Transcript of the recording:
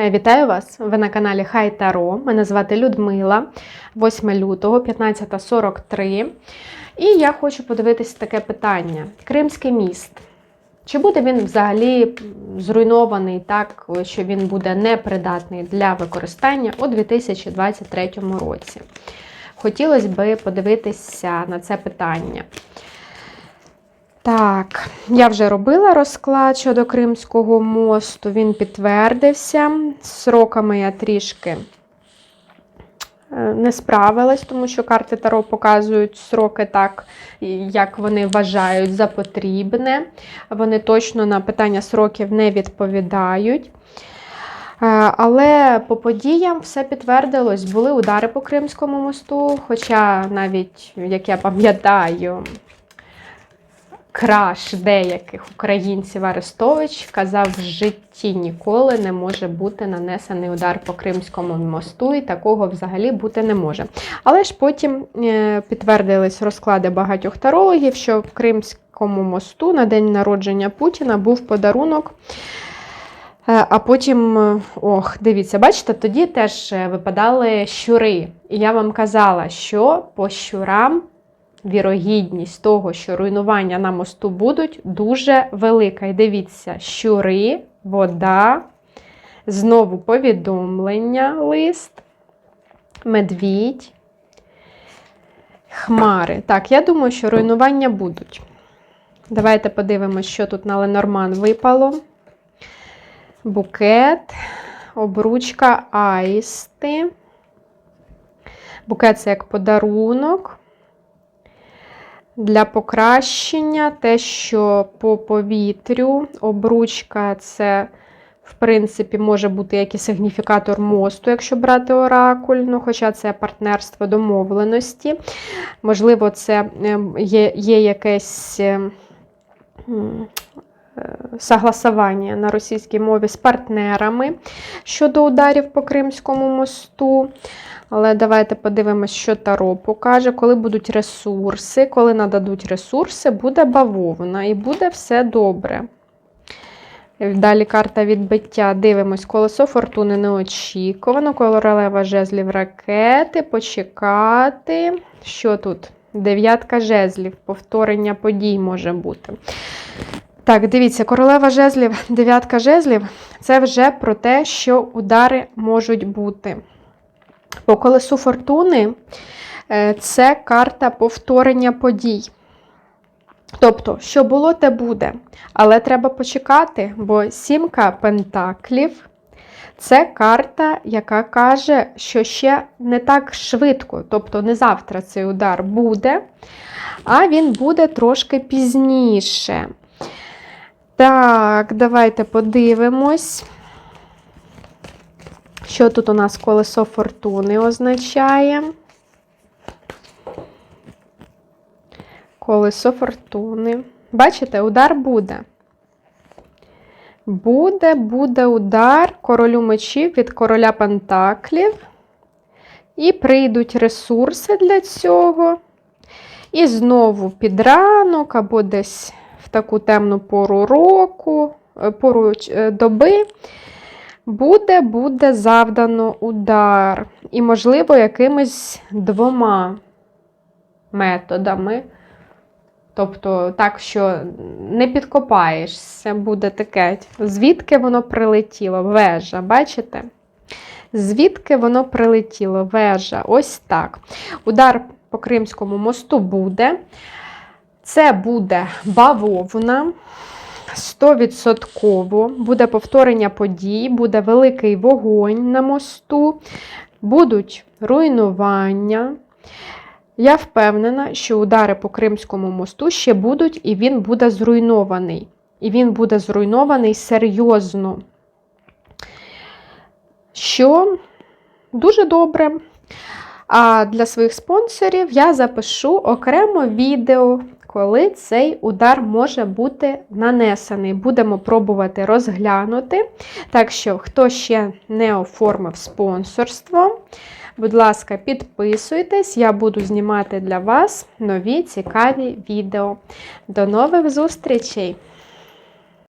Е, Вітаю вас! Ви на каналі Хай Таро. Мене звати Людмила, 8 лютого, 15.43. І я хочу подивитися таке питання: Кримський міст. Чи буде він взагалі зруйнований так, що він буде непридатний для використання у 2023 році? Хотілося би подивитися на це питання. Так, я вже робила розклад щодо Кримського мосту, він підтвердився. З сроками я трішки е, не справилась, тому що карти Таро показують сроки так, як вони вважають за потрібне. Вони точно на питання сроків не відповідають. Е, Але по подіям все підтвердилось. Були удари по Кримському мосту, хоча навіть, як я пам'ятаю, краш деяких українців Арестович казав, в житті ніколи не може бути нанесений удар по Кримському мосту, і такого взагалі бути не може. Але ж потім е, підтвердились розклади багатьох тарологів, що в Кримському мосту на день народження Путіна був подарунок. Е, А потім, е, ох, дивіться, бачите, тоді теж випадали щури. І я вам казала, що по щурам вірогідність того, що руйнування на мосту будуть, дуже велика. І дивіться, щури, вода, знову повідомлення, лист, медвідь, хмари. Так, я думаю, що руйнування будуть. Давайте подивимось, що тут на Ленорман випало. Букет, обручка аїсти. Букет це як подарунок. Для покращення те, що по повітрю, обручка це, в принципі, може бути як і сигніфікатор мосту, якщо брати оракульно, хоча це партнерство домовленості. Можливо, це е, є, є якесь е, м, е, согласування на російській мові з партнерами щодо ударів по Кримському мосту. Але давайте подивимось, що Таро покаже. Коли будуть ресурси, коли нададуть ресурси, буде бавовна і буде все добре. Далі карта відбиття. Дивимось, колесо фортуни неочікувано, королева жезлів ракети, почекати. Що тут? Дев'ятка жезлів, повторення подій може бути. Так, дивіться, королева жезлів, дев'ятка жезлів це вже про те, що удари можуть бути. По колесу фортуни е, це карта повторення подій. Тобто, що було, те буде. Але треба почекати, бо сімка пентаклів це карта, яка каже, що ще не так швидко, тобто не завтра цей удар буде, а він буде трошки пізніше. Так, давайте подивимось. Що тут у нас колесо фортуни означає? Колесо фортуни. Бачите, удар буде. Буде, буде удар королю мечів від короля Пентаклів. І прийдуть ресурси для цього. І знову під ранок, або десь в таку темну пору року, е, пору е, доби. Буде, буде завдано удар. І, можливо, якимись двома методами. Тобто, так, що не підкопаєшся, буде таке. Звідки воно прилетіло? Вежа, бачите? Звідки воно прилетіло? Вежа. Ось так. Удар по Кримському мосту буде. Це буде бавовна. 100% буде повторення подій, буде великий вогонь на мосту, будуть руйнування. Я впевнена, що удари по Кримському мосту ще будуть, і він буде зруйнований. І він буде зруйнований серйозно. Що дуже добре. А для своїх спонсорів я запишу окремо відео коли цей удар може бути нанесений. Будемо пробувати розглянути. Так що, хто ще не оформив спонсорство, будь ласка, підписуйтесь, я буду знімати для вас нові цікаві відео. До нових зустрічей!